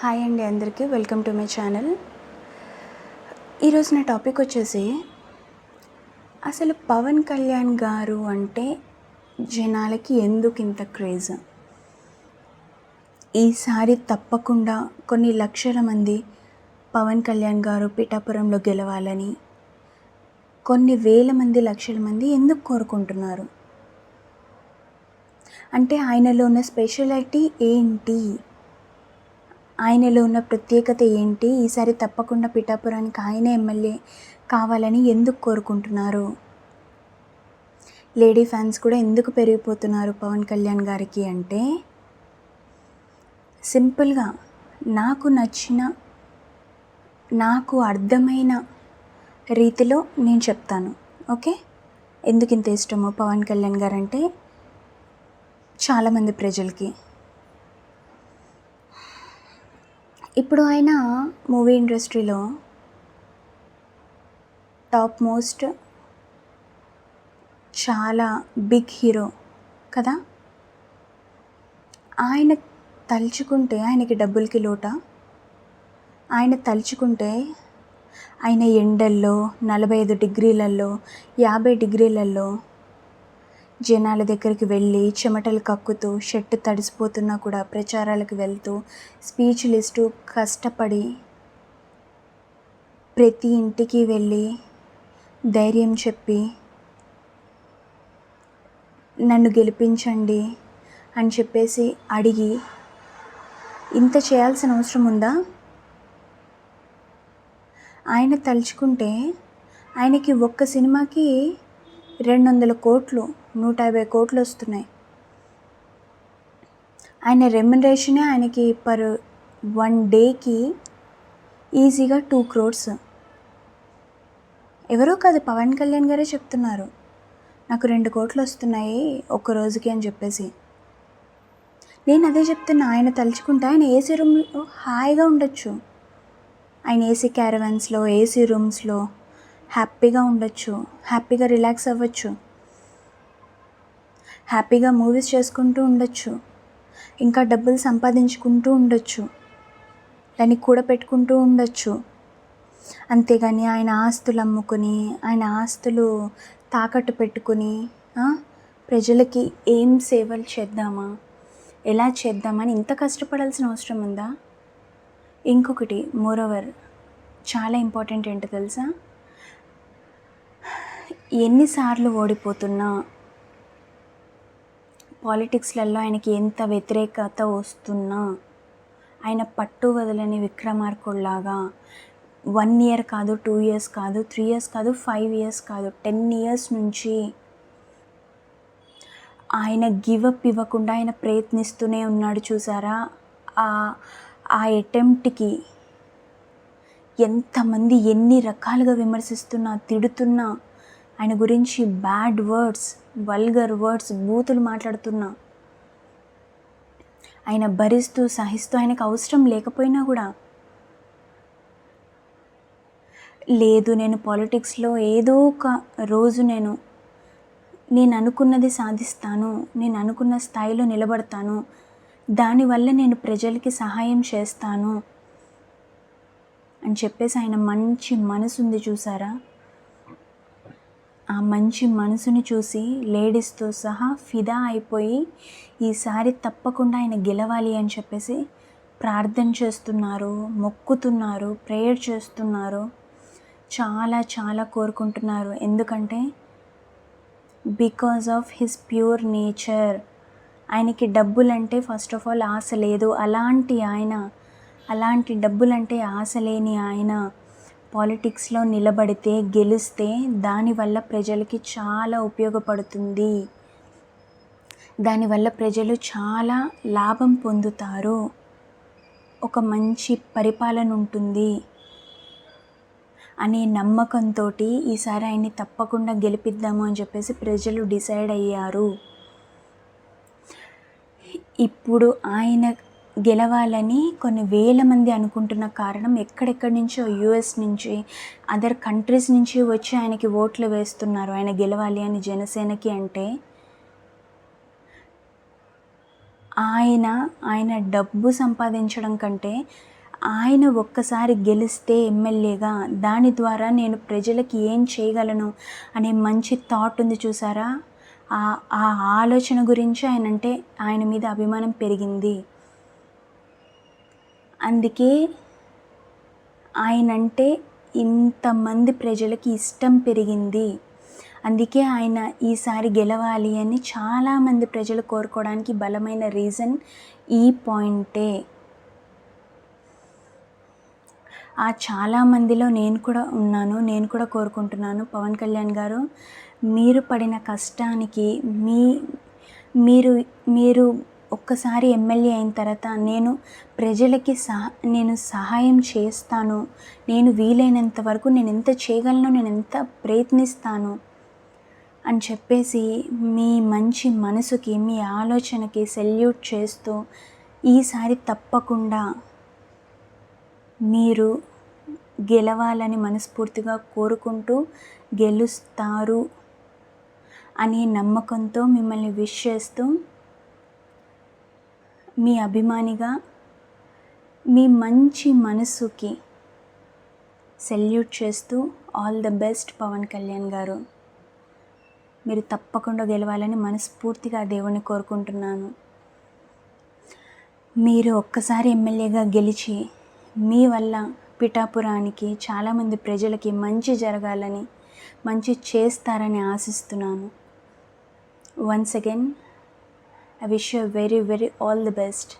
Hi అండి అందరికీ. Welcome to my channel. ఈరోజు నా టాపిక్ వచ్చేసి అసలు పవన్ కళ్యాణ్ గారు అంటే జనాలకి ఎందుకు ఇంత క్రేజ్? ఈసారి తప్పకుండా కొన్ని లక్షల మంది పవన్ కళ్యాణ్ గారు పిఠాపురంలో గెలవాలని కొన్ని వేల మంది లక్షల మంది ఎందుకు కోరుకుంటున్నారు? అంటే ఆయనలో ఉన్న స్పెషాలిటీ ఏంటి? ఆయనలో ఉన్న ప్రత్యేకత ఏంటి? ఈసారి తప్పకుండా పిఠాపురానికి ఆయనే ఎమ్మెల్యే కావాలని ఎందుకు కోరుకుంటున్నారు? లేడీ ఫ్యాన్స్ కూడా ఎందుకు పెరిగిపోతున్నారు పవన్ కళ్యాణ్ గారికి అంటే సింపుల్గా నాకు నచ్చిన నాకు అర్థమైన రీతిలో నేను చెప్తాను. ఓకే? ఎందుకు ఇంత ఇష్టమో పవన్ కళ్యాణ్ గారంటే చాలామంది ప్రజలకి. ఇప్పుడు ఆయన మూవీ ఇండస్ట్రీలో టాప్ మోస్ట్ చాలా బిగ్ హీరో కదా? ఆయన తలుచుకుంటే ఆయనకి డబ్బులకి లోట? ఆయన తలుచుకుంటే ఆయన ఎండల్లో నలభై ఐదు డిగ్రీలలో యాభై డిగ్రీలలో జనాల దగ్గరికి వెళ్ళి చెమటలు కక్కుతూ షర్ట్ తడిసిపోతున్నా కూడా ప్రచారాలకు వెళ్తూ స్పీచ్ లిస్టు కష్టపడి ప్రతి ఇంటికి వెళ్ళి ధైర్యం చెప్పి నన్ను గెలిపించండి అని చెప్పేసి అడిగి ఇంత చేయాల్సిన అవసరం ఉందా? ఆయన తలుచుకుంటే ఆయనకి ఒక్క సినిమాకి రెండు వందల కోట్లు నూట యాభై కోట్లు వస్తున్నాయి. ఆయన రెమ్యునరేషనే ఆయనకి పర్ వన్ డేకి ఈజీగా టూ క్రోర్స్. ఎవరో కాదు పవన్ కళ్యాణ్ గారే చెప్తున్నారు. నాకు రెండు కోట్లు వస్తున్నాయి ఒక్క రోజుకి అని చెప్పేసి. నేను అదే చెప్తున్నా ఆయన తలుచుకుంటే ఆయన ఏసీ రూమ్లో హాయిగా ఉండొచ్చు. ఆయన ఏసీ క్యారవన్స్లో ఏసీ రూమ్స్లో హ్యాపీగా ఉండొచ్చు హ్యాపీగా రిలాక్స్ అవ్వచ్చు. హ్యాపీగా మూవీస్ చేసుకుంటూ ఉండొచ్చు. ఇంకా డబ్బులు సంపాదించుకుంటూ ఉండొచ్చు. దాన్ని కూడా పెట్టుకుంటూ ఉండొచ్చు. అంతేగాని ఆయన ఆస్తులు అమ్ముకుని ఆయన ఆస్తులు తాకట్టు పెట్టుకుని ప్రజలకి ఏం సేవలు చేద్దామా? ఎలా చేద్దామని ఇంత కష్టపడాల్సిన అవసరం ఉందా? ఇంకొకటి మోరోవర్ చాలా ఇంపార్టెంట్ ఏంటో తెలుసా? ఎన్నిసార్లు ఓడిపోతున్నా పాలిటిక్స్లలో ఆయనకి ఎంత వ్యతిరేకత వస్తున్నా ఆయన పట్టు వదలని విక్రమార్కుల్లాగా వన్ ఇయర్ కాదు టూ ఇయర్స్ కాదు త్రీ ఇయర్స్ కాదు ఫైవ్ ఇయర్స్ కాదు టెన్ ఇయర్స్ నుంచి ఆయన గివప్ ఇవ్వకుండా ఆయన ప్రయత్నిస్తూనే ఉన్నాడు చూసారా? ఆ ఆ అటెంప్ట్కి ఎంతమంది ఎన్ని రకాలుగా విమర్శిస్తున్నా తిడుతున్నా ఆయన గురించి బ్యాడ్ వర్డ్స్ వల్గర్ వర్డ్స్ బూతులు మాట్లాడుతున్నా. ఆయన భరిస్తూ సహిస్తూ ఆయనకు అవసరం లేకపోయినా కూడా. లేదు నేను పాలిటిక్స్లో ఏదో ఒక రోజు నేను నేను అనుకున్నది సాధిస్తాను నేను అనుకున్న స్థాయిలో నిలబడతాను. దానివల్ల నేను ప్రజలకి సహాయం చేస్తాను. అని చెప్పేసి ఆయన మంచి మనసు ఉంది చూసారా? ఆ మంచి మనసుని చూసి లేడీస్తో సహా ఫిదా అయిపోయి ఈసారి తప్పకుండా ఆయన గెలవాలి అని చెప్పేసి ప్రార్థన చేస్తున్నారు మొక్కుతున్నారు ప్రేయర్ చేస్తున్నారు. చాలా చాలా కోరుకుంటున్నారు. ఎందుకంటే because of his pure nature ఆయనకి డబ్బులంటే ఫస్ట్ ఆఫ్ ఆల్ ఆశ లేదు. అలాంటి ఆయన అలాంటి డబ్బులంటే ఆశ లేని ఆయన. పాలిటిక్స్లో నిలబడితే గెలిస్తే దానివల్ల ప్రజలకి చాలా ఉపయోగపడుతుంది. దానివల్ల ప్రజలు చాలా లాభం పొందుతారు. ఒక మంచి పరిపాలన ఉంటుంది అనే నమ్మకంతో ఈసారి ఆయన్ని తప్పకుండా గెలిపిద్దాము అని చెప్పేసి ప్రజలు డిసైడ్ అయ్యారు. ఇప్పుడు ఆయన గెలవాలని కొన్ని వేల మంది అనుకుంటున్న కారణం ఎక్కడెక్కడి నుంచో యుఎస్ నుంచి అదర్ కంట్రీస్ నుంచి వచ్చి ఆయనకి ఓట్లు వేస్తున్నారు. ఆయన గెలవాలి అని జనసేనకి అంటే ఆయన ఆయన డబ్బు సంపాదించడం కంటే ఆయన ఒక్కసారి గెలిస్తే ఎమ్మెల్యేగా దాని ద్వారా నేను ప్రజలకి ఏం చేయగలను అనే మంచి థాట్ ఉంది చూసారా? ఆ ఆ ఆలోచన గురించి ఆయన అంటే ఆయన మీద అభిమానం పెరిగింది. అందుకే ఆయన అంటే ఇంతమంది ప్రజలకి ఇష్టం పెరిగింది. అందుకే ఆయన ఈసారి గెలవాలి అని చాలామంది ప్రజలు కోరుకోవడానికి బలమైన రీజన్ ఈ పాయింటే. ఆ చాలామందిలో నేను కూడా ఉన్నాను నేను కూడా కోరుకుంటున్నాను. పవన్ కళ్యాణ్ గారు మీరు పడిన కష్టానికి మీ మీరు మీరు ఒక్కసారి ఎమ్మెల్యే అయిన తర్వాత నేను ప్రజలకి సహ నేను సహాయం చేస్తాను. నేను వీలైనంత వరకు నేను ఎంత చేయగలను నేను ఎంత ప్రయత్నిస్తాను అని చెప్పేసి మీ మంచి మనసుకి మీ ఆలోచనకి సెల్యూట్ చేస్తూ ఈసారి తప్పకుండా మీరు గెలవాలని మనస్ఫూర్తిగా కోరుకుంటూ గెలుస్తారు అనే నమ్మకంతో మిమ్మల్ని విష్ చేస్తూ మీ అభిమానిగా మీ మంచి మనసుకి సెల్యూట్ చేస్తూ all the best Pawan Kalyan garu. మీరు తప్పకుండా గెలవాలని మనస్ఫూర్తిగా దేవుణ్ణి కోరుకుంటున్నాను. మీరు ఒక్కసారి ఎమ్మెల్యేగా గెలిచి మీ వల్ల పిఠాపురానికి చాలామంది ప్రజలకి మంచి జరగాలని మంచి చేస్తారని ఆశిస్తున్నాను. Once again I wish you a very, very all the best.